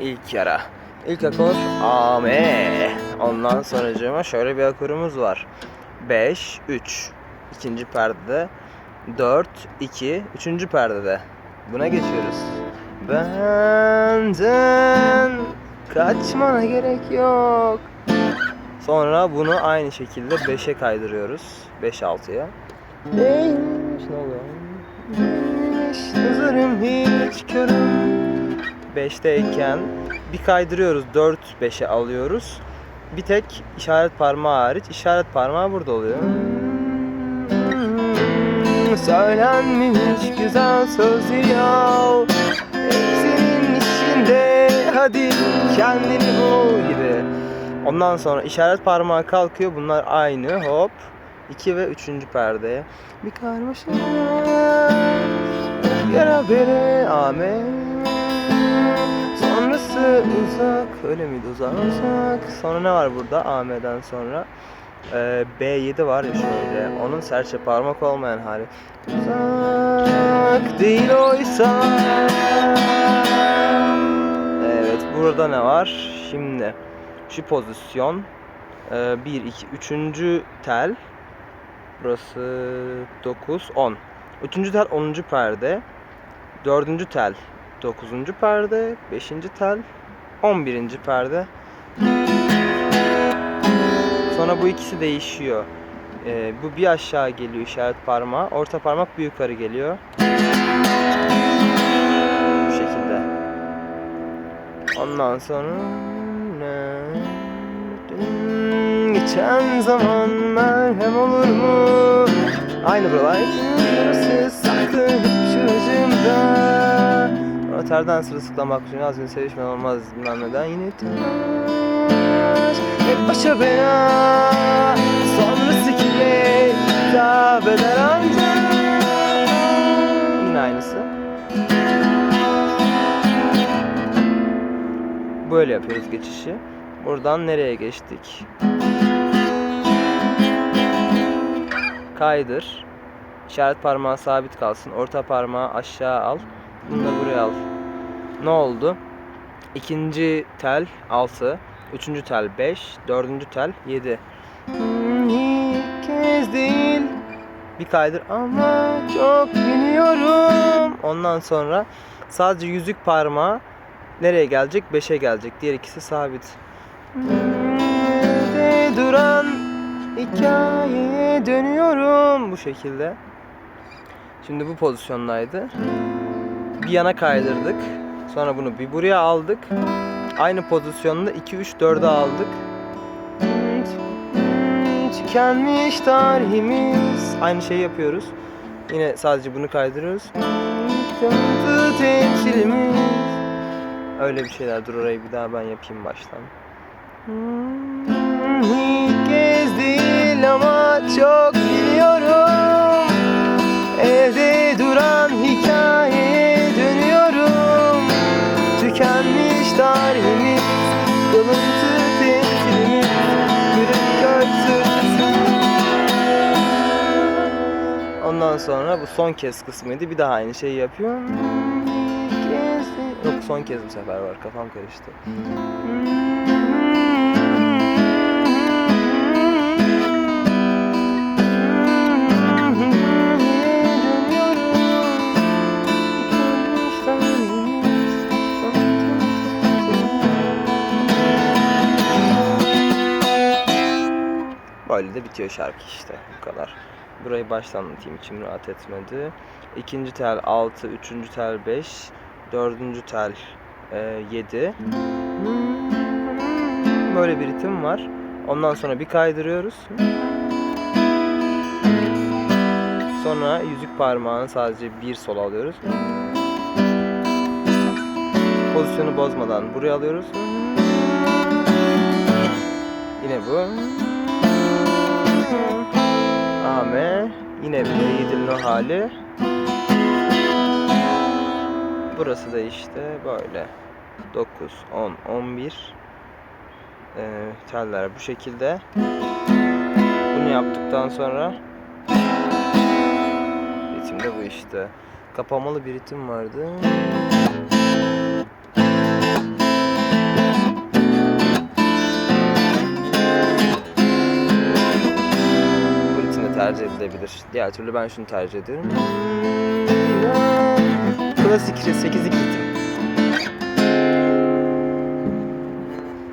ilk yara. İlk akor A, M. Ondan sonracığıma şöyle bir akorumuz var. 5, 3. ikinci perdede. 4, 2. Üçüncü perdede. Buna geçiyoruz. Benden kaçmana gerek yok. Sonra bunu aynı şekilde 5'e kaydırıyoruz. 5 6'ya. Neymiş ne oluyor? Neymiş nazarım hiç körüm. 5'teyken bir kaydırıyoruz 4 5'e alıyoruz. Bir tek işaret parmağı hariç işaret parmağı burada oluyor. Söylenmiş güzel sözler ya Hepsinin içinde hadi kendini bul gibi. Ondan sonra işaret parmağı kalkıyor. Bunlar aynı. Hop. 2 ve 3. perdeye. Bir karmaşa. Yara bere amen. Sonrası uzak. Öyle miydi uzak? Uzak. Sonra ne var burada? A'den sonra. Ee, B7 var ya şöyle. Onun serçe parmak olmayan hali. Uzak değil oysa. Evet burada ne var? Şimdi şu pozisyon 1 2 3. tel burası 9 10 3. tel 10. perde 4. tel 9. perde 5. tel 11. perde Sonra bu ikisi değişiyor. Ee, bu bir aşağı geliyor işaret parmağı. Orta parmak bir yukarı geliyor. Bu şekilde. Ondan sonra Geçen zaman merhem olur mu? Aynı buralar. Noterden sırılsıklamak için az gün sevişmen olmaz bilmem neden yine telaş Hep başa bela Sonrası kime hitap eder ancak Yine aynısı Böyle yapıyoruz geçişi. Buradan nereye geçtik? Kaydır. İşaret parmağı sabit kalsın. Orta parmağı aşağı al. Bunu da buraya al. Ne oldu? İkinci tel 6. Üçüncü tel 5. Dördüncü tel 7. İlk kez değil. Bir kaydır ama çok biliyorum. Ondan sonra sadece yüzük parmağı nereye gelecek? 5'e gelecek. Diğer ikisi sabit. Nerede duran hikayeye dönüyorum bu şekilde. Şimdi bu pozisyondaydı. Bir yana kaydırdık. Sonra bunu bir buraya aldık. Aynı pozisyonda 2 3 4'e aldık. Tükenmiş tarihimiz. Aynı şeyi yapıyoruz. Yine sadece bunu kaydırıyoruz. Öyle bir şeyler. Dur orayı bir daha ben yapayım baştan. Kez değil ama çok biliyorum. Sonra bu son kez kısmıydı. Bir daha aynı şeyi değil- Yok son kez bu sefer var. Kafam karıştı. Böyle de bitiyor şarkı işte bu kadar. Burayı baştan anlatayım içim rahat etmedi. İkinci tel 6, üçüncü tel 5, dördüncü tel e, 7. Böyle bir ritim var. Ondan sonra bir kaydırıyoruz. Sonra yüzük parmağını sadece bir sol alıyoruz. Pozisyonu bozmadan buraya alıyoruz. Yine bu. Ame. Yine o hali. Burası da işte böyle. 9, 10, 11. Ee, teller bu şekilde. Bunu yaptıktan sonra ritim de bu işte. Kapamalı bir ritim vardı. Gidebilir. Diğer türlü ben şunu tercih ederim. Klasik 8'lik ritim.